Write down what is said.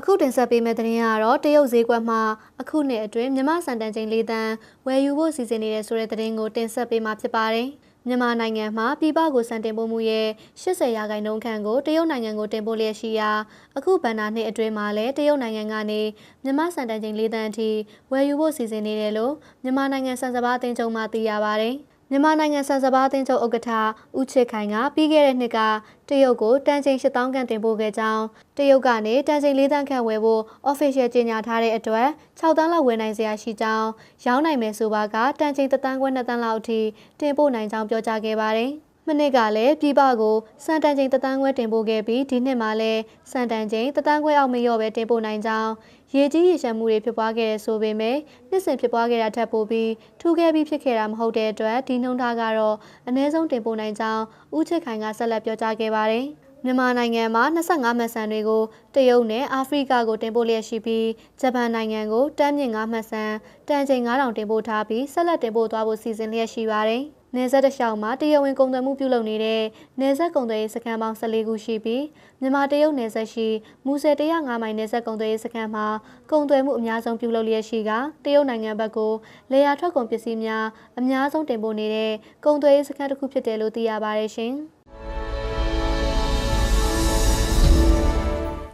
အခုတင်ဆက်ပေးမယ့်သတင်းကတော့တရုတ်ဈေးကွက်မှာအခုနှစ်အတွင်းမြန်မာစံတန်ချိန်၄တန်းဝယ်ယူဖို့စီစဉ်နေတဲ့ဆိုတဲ့သတင်းကိုတင်ဆက်ပေးမှာဖြစ်ပါတယ်။မြန်မာနိုင်ငံမှာပြည်ပကိုစံတင်ပို့မှုရဲ့80ရာခိုင်နှုန်းခန့်ကိုတရုတ်နိုင်ငံကိုတင်ပို့လျက်ရှိရာအခုဗန္နာနှစ်အတွင်းမှာလည်းတရုတ်နိုင်ငံကနေမြန်မာစံတန်ချိန်၄တန်းအထိဝယ်ယူဖို့စီစဉ်နေတယ်လို့မြန်မာနိုင်ငံစံစဘာအသင်းချုပ်မှသိရပါတယ်။ မြန်မာနိုင်ငံဆန်စပါးအသင်းချုပ်ဥက္ကဋ္ဌဦးချစ်ခိုင်ကပြီးခဲ့တဲ့နှစ်ကတရုတ်ကိုတန်ချိန်8000ခန့်တင်ပို့ခဲ့ကြောင်းတရုတ်ကနေတန်ချိန်4တန်းခန့်ဝယ်ဖို့ official ကြေညာထားတဲ့အတွက်6တန်းလောက်ဝယ်နိုင်စရာရှိကြောင်းရောင်းနိုင်မယ်ဆိုပါကတန်ချိန်3တန်းခွဲ2တန်းလောက်အထိတင်ပို့နိုင်ကြောင်းပြောကြားခဲ့ပါတယ်။ မနစ်ကလည်းပြည်ပကိုစံတန်ချိန်တသန်းခွဲတင်ပို့ခဲ့ပြီးဒီနှစ်မှာလည်းစံတန်ချိန်တသန်းခွဲအောက်မလျော့ပဲတင်ပို့နိုင်ကြောင်းရေကြီးရေရှမ်းမှုတွေဖြစ်ပွားခဲ့တဲ့ဆိုပေမဲ့နှစ်စဉ်ဖြစ်ပွားခဲ့တာထက်ပိုပြီးထူးခဲ့ပြီးဖြစ်ခဲ့တာမဟုတ်တဲ့အတွက်ဒီနှုံထားကတော့အ ਨੇ ဆုံးတင်ပို့နိုင်ကြောင်းဦးချစ်ခိုင်ကဆက်လက်ပြောကြားခဲ့ပါတယ်မြန်မာနိုင်ငံမှာ25မှတ်စံတွေကိုတရုတ်နဲ့အာဖရိကကိုတင်ပို့လျက်ရှိပြီးဂျပန်နိုင်ငံကိုတမ်းမြင့်5မှတ်စံတန်ချိန်9000တင်ပို့ထားပြီးဆက်လက်တင်ပို့သွားဖို့စီစဉ်လျက်ရှိပါတယ်။ နေဆက်တစ်လျှောက်မှာတရုတ်ဝင်ကုန်သွယ်မှုပြုလုပ်နေတဲ့နေဆက်ကုန်သွယ်ရေးစခန်းပေါင်း14ခုရှိပြီးမြန်မာတရုတ်နေဆက်ရှိမူဆယ်105မိုင်နေဆက်ကုန်သွယ်ရေးစခန်းမှာကုန်သွယ်မှုအများဆုံးပြုလုပ်လျက်ရှိကတရုတ်နိုင်ငံဘက်ကိုလေယာထွက်ကုန်ပစ္စည်းများအများဆုံးတင်ပို့နေတဲ့ကုန်သွယ်ရေးစခန်းတစ်ခုဖြစ်တယ်လို့သိရပါတယ်ရှင်။